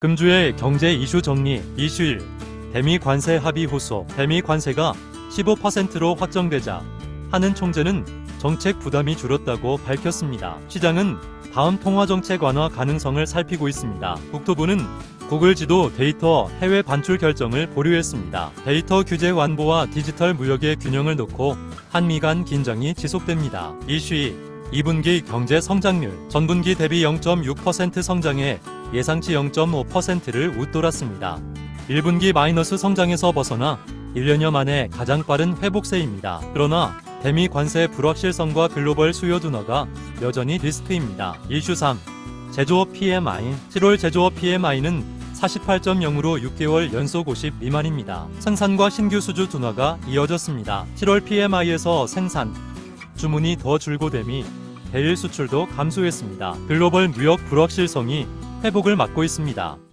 금주의 경제 이슈 정리 이슈 1 대미 관세 합의 후소 대미 관세가 15%로 확정되자 하는 총재는 정책 부담이 줄었다고 밝혔습니다. 시장은 다음 통화 정책 완화 가능성을 살피고 있습니다. 국토부는 구글 지도 데이터 해외 반출 결정을 보류했습니다. 데이터 규제 완보와 디지털 무역의 균형을 놓고 한미 간 긴장이 지속됩니다. 이슈 2 2분기 경제 성장률 전분기 대비 0.6% 성장해 예상치 0.5%를 웃돌았습니다. 1분기 마이너스 성장에서 벗어나 1년여 만에 가장 빠른 회복세입니다. 그러나 대미 관세 불확실성과 글로벌 수요 둔화가 여전히 리스크입니다. 이슈 3. 제조업 PMI 7월 제조업 PMI는 48.0으로 6개월 연속 50 미만입니다. 생산과 신규 수주 둔화가 이어졌습니다. 7월 PMI에서 생산, 주문이 더 줄고됨이 대일 수출도 감소했습니다. 글로벌 무역 불확실성이 회복을 맞고 있습니다.